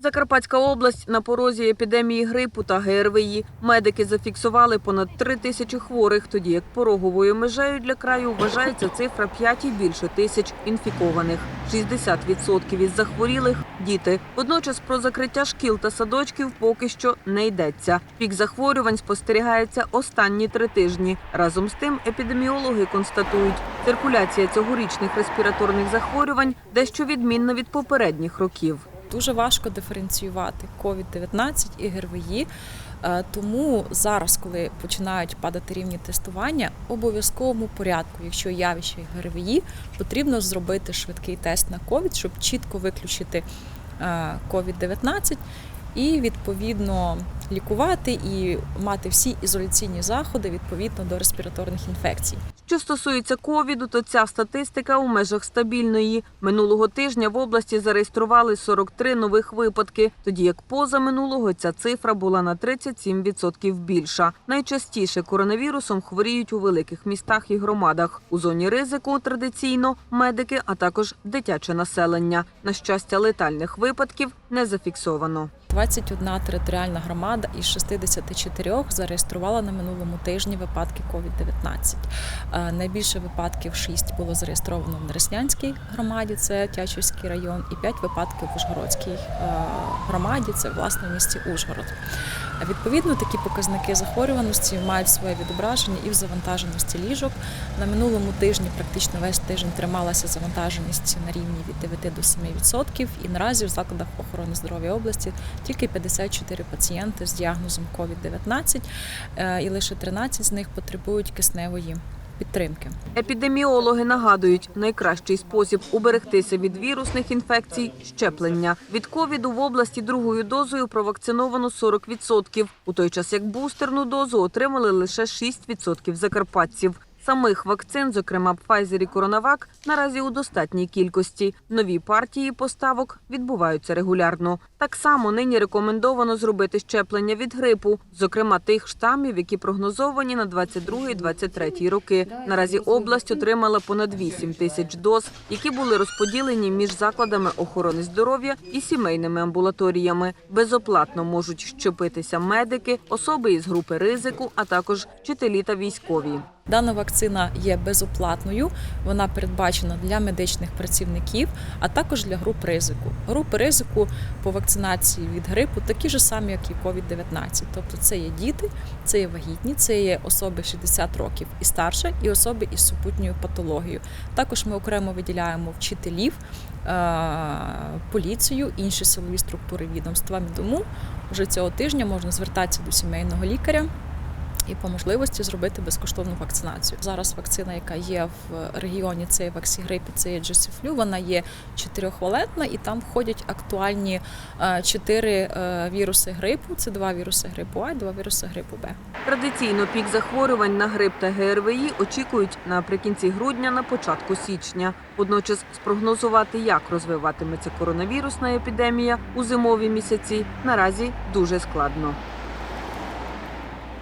Закарпатська область на порозі епідемії грипу та ГРВІ. Медики зафіксували понад три тисячі хворих, тоді як пороговою межею для краю вважається цифра 5 і більше тисяч інфікованих. 60% із захворілих – діти. Водночас про закриття шкіл та садочків поки що не йдеться. Пік захворювань спостерігається останні три тижні. Разом з тим епідеміологи констатують, циркуляція цьогорічних респіраторних захворювань дещо відмінна від попередніх років. Дуже важко диференціювати COVID-19 і ГРВІ. Е, Тому зараз, коли починають падати рівні тестування, обов'язковому порядку, якщо явище ГРВІ, потрібно зробити швидкий тест на COVID, щоб чітко виключити е, COVID-19 і відповідно лікувати і мати всі ізоляційні заходи відповідно до респіраторних інфекцій. Що стосується ковіду, то ця статистика у межах стабільної. Минулого тижня в області зареєстрували 43 нових випадки, тоді як поза минулого ця цифра була на 37% більша. Найчастіше коронавірусом хворіють у великих містах і громадах. У зоні ризику традиційно медики, а також дитяче населення. На щастя, летальних випадків не зафіксовано. 21 територіальна громада із 64 зареєструвала на минулому тижні випадки COVID-19. Е, Найбільше випадків 6 було зареєстровано в Нереснянській громаді, це Тячівський район, і 5 випадків в Ужгородській е, громаді, це власне в місті Ужгород. Відповідно, такі показники захворюваності мають своє відображення і в завантаженості ліжок. На минулому тижні практично весь тиждень трималася завантаженість на рівні від 9 до 7%, і наразі в закладах охорони здоров'я області тільки 54 пацієнти з діагнозом COVID-19, е, і лише 13 з них потребують кисневої підтримки. Епідеміологи нагадують, найкращий спосіб уберегтися від вірусних інфекцій щеплення. Від ковіду в області другою дозою провакциновано 40%, у той час як бустерну дозу отримали лише 6% закарпатців. Самих вакцин, зокрема Pfizer і CoronaVac, наразі у достатній кількості. Нові партії поставок відбуваються регулярно. Так само нині рекомендовано зробити щеплення від грипу, зокрема тих штамів, які прогнозовані на 22-23 роки. Наразі область отримала понад 8 тисяч доз, які були розподілені між закладами охорони здоров'я і сімейними амбулаторіями. Безоплатно можуть щепитися медики, особи із групи ризику, а також вчителі та військові. Дана вакцина є безоплатною, вона передбачена для медичних працівників, а також для груп ризику. Групи ризику по вакцинації від грипу такі ж самі, як і COVID-19. Тобто це є діти, це є вагітні, це є особи 60 років і старше, і особи із супутньою патологією. Також ми окремо виділяємо вчителів, е, поліцію, інші силові структури відомства. Тому вже цього тижня можна звертатися до сімейного лікаря і по можливості зробити безкоштовну вакцинацію. Зараз вакцина, яка є в регіоні, це є ваксігрип, і це є Джесіфлю, вона є чотирьохвалентна, і там входять актуальні е, чотири е, віруси грипу. Це два віруси грипу А, два віруси грипу Б. Традиційно пік захворювань на грип та ГРВІ очікують наприкінці грудня на початку січня. Водночас спрогнозувати, як розвиватиметься коронавірусна епідемія у зимові місяці, наразі дуже складно.